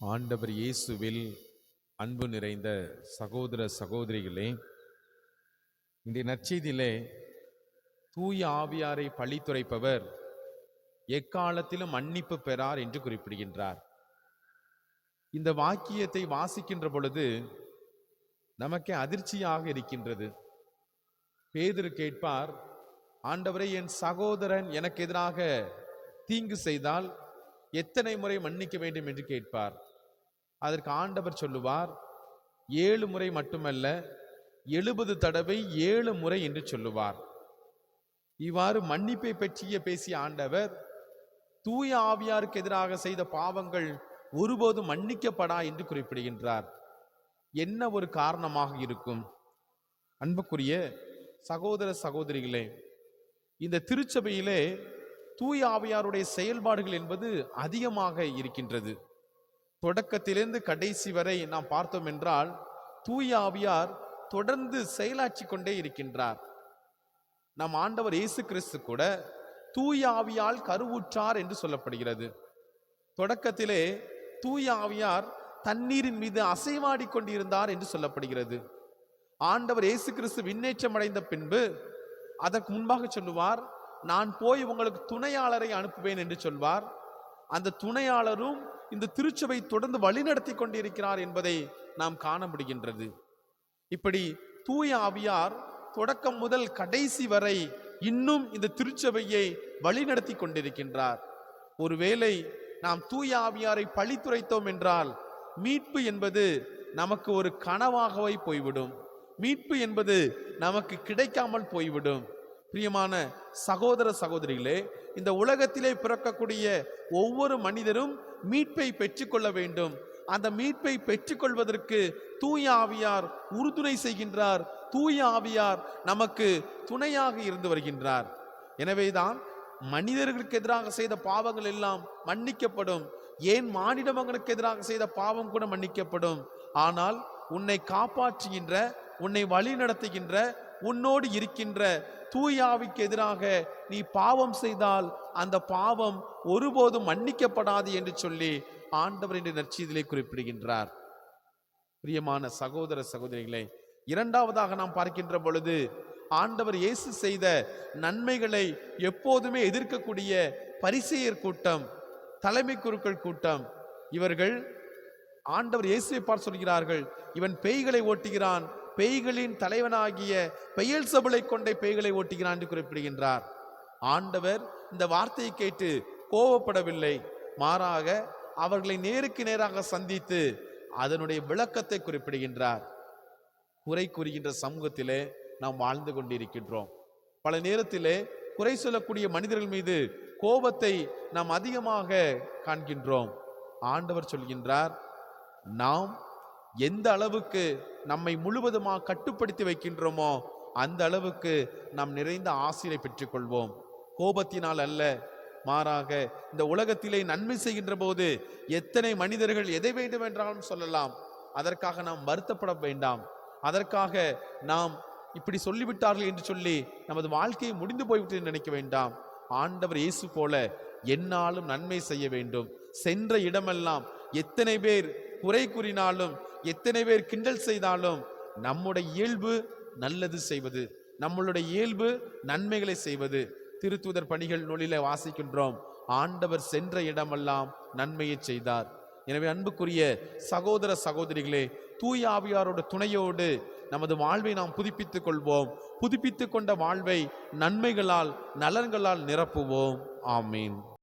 ஆண்டவர் இயேசுவில் அன்பு நிறைந்த சகோதர சகோதரிகளே இன்றைய நற்செய்தியிலே தூய ஆவியாரை பழித்துரைப்பவர் எக்காலத்திலும் மன்னிப்பு பெறார் என்று குறிப்பிடுகின்றார். இந்த வாக்கியத்தை வாசிக்கின்ற பொழுது நமக்கே அதிர்ச்சியாக இருக்கின்றது. பேதுரு கேட்பார் ஆண்டவரை என் சகோதரன் எனக்கு எதிராக தீங்கு செய்தால் எத்தனை முறை மன்னிக்க வேண்டும்? என்று கேட்பார். அதற்கு ஆண்டவர் சொல்லுவார் ஏழு முறை மட்டுமல்ல எழுபது தடவை ஏழு முறை என்று சொல்லுவார். இவ்வாறு மன்னிப்பை பற்றிய பேசிய ஆண்டவர் தூய ஆவியாருக்கு எதிராக செய்த பாவங்கள் ஒருபோதும் மன்னிக்கப்படா என்று குறிப்பிடுகின்றார். என்ன ஒரு காரணமாக இருக்கும்? அன்புக்குரிய சகோதர சகோதரிகளே இந்த திருச்சபையிலே தூய ஆவியாருடைய செயல்பாடுகள் என்பது அதிகமாக இருக்கின்றது. தொடக்கத்திலிருந்து கடைசி வரை நாம் பார்த்தோம் என்றால் தூய ஆவியார் தொடர்ந்து செயலாற்றி கொண்டே இருக்கின்றார். நம் ஆண்டவர் இயேசு கிறிஸ்து கூட தூய ஆவியால் கருவுற்றார் என்று சொல்லப்படுகிறது. தொடக்கத்திலே தூய ஆவியார் தண்ணீரின் மீது அசைவாடி கொண்டிருந்தார் என்று சொல்லப்படுகிறது. ஆண்டவர் இயேசு கிறிஸ்து விண்ணேற்றம் அடைந்த பின்பு அதற்கு முன்பாக சொல்லுவார் நான் போய் உங்களுக்கு துணையாளரை அனுப்புவேன் என்று சொல்வார். அந்த துணையாளரும் இந்த திருச்சபை தொடர்ந்து வழிநடத்தி கொண்டிருக்கிறார் என்பதை நாம் காண முடிகின்றது. இப்படி தூய ஆவியார் தொடக்கம் முதல் கடைசி வரை இன்னும் இந்த திருச்சபையை வழிநடத்தி கொண்டிருக்கின்றார். ஒருவேளை நாம் தூய ஆவியாரை பழித்துரைத்தோம் என்றால் மீட்பு என்பது நமக்கு ஒரு கனவாகவே போய்விடும். மீட்பு என்பது நமக்கு கிடைக்காமல் போய்விடும். பிரியமான சகோதர சகோதரிகளே இந்த உலகத்திலே பிறக்கக்கூடிய ஒவ்வொரு மனிதரும் மீட்பை பெற்றுக்கொள்ள வேண்டும். அந்த மீட்பை பெற்றுக்கொள்வதற்கு தூய ஆவியார் உறுதுணை செய்கின்றார். தூய ஆவியார் நமக்கு துணையாக இருந்து வருகின்றார். எனவேதான் மனிதர்களுக்கு எதிராக செய்த பாவங்கள் எல்லாம் மன்னிக்கப்படும். ஏன் மானிட மகனுக்கு எதிராக செய்த பாவம் கூட மன்னிக்கப்படும். ஆனால் உன்னை காப்பாற்றுகின்ற உன்னை வழி நடத்துகின்ற உன்னோடு இருக்கின்ற தூயாவிக்கு எதிராக நீ பாவம் செய்தால் அந்த பாவம் ஒருபோதும் மன்னிக்கப்படாது என்று சொல்லி ஆண்டவர் என்று நற்செய்தியிலே குறிப்பிடுகின்றார். பிரியமான சகோதர சகோதரிகளே இரண்டாவதாக நாம் பார்க்கின்ற பொழுது ஆண்டவர் இயேசு செய்த நன்மைகளை எப்போதுமே எதிர்க்கக்கூடிய பரிசெயர் கூட்டம் தலைமை குருக்கள் கூட்டம். இவர்கள் ஆண்டவர் இயேசுவை பார்த்து சொல்கிறார்கள் இவன் பேய்களை ஓட்டுகிறான் பேய்களின் தலைவனாகிய பெயல் சபலை கொண்டே பேய்களை ஓட்டுகிறான் என்று குறிப்பிடுகின்றார். ஆண்டவர் இந்த வார்த்தையை கேட்டு கோபப்படவில்லை. மாறாக அவர்களை நேருக்கு நேராக சந்தித்து அதனுடைய விளக்கத்தை குறிப்பிடுகின்றார். குறை கூறுகின்ற சமூகத்திலே நாம் வாழ்ந்து கொண்டிருக்கின்றோம். பல நேரத்திலே குறை சொல்லக்கூடிய மனிதர்கள் மீது கோபத்தை நாம் அதிகமாக காண்கின்றோம். ஆண்டவர் சொல்கின்றார் நாம் எந்த அளவுக்கு நம்மை முழுவதுமாக கட்டுப்படுத்தி வைக்கின்றோமோ அந்த அளவுக்கு நாம் நிறைந்த ஆசிரை பெற்றுக்கொள்வோம். கோபத்தினால் அல்ல மாறாக இந்த உலகத்திலே நன்மை செய்கின்ற போது எத்தனை மனிதர்கள் எதை வேண்டும் என்றாலும் சொல்லலாம். அதற்காக நாம் வருத்தப்பட வேண்டாம். அதற்காக நாம் இப்படி சொல்லிவிட்டார்கள் என்று சொல்லி நமது வாழ்க்கையை முடிந்து போய்விட்டு நினைக்க வேண்டாம். ஆண்டவர் இயேசு போல என்னாலும் நன்மை செய்ய வேண்டும். சென்ற இடமெல்லாம் எத்தனை பேர் குறை கூறினாலும் எத்தனை பேர் கிண்டல் செய்தாலும் நம்முடைய இயல்பு நல்லது செய்வது நம்மளுடைய இயல்பு நன்மைகளை செய்வது. திருத்துதர் பணிகள் நூலில வாசிக்கின்றோம் ஆண்டவர் சென்ற இடமெல்லாம் நன்மையை செய்தார். எனவே அன்புக்குரிய சகோதர சகோதரிகளே தூய ஆவியாரோட துணையோடு நமது வாழ்வை நாம் புதுப்பித்துக் கொள்வோம். புதுப்பித்து கொண்ட வாழ்வை நன்மைகளால் நலன்களால் நிரப்புவோம். ஆமீன்.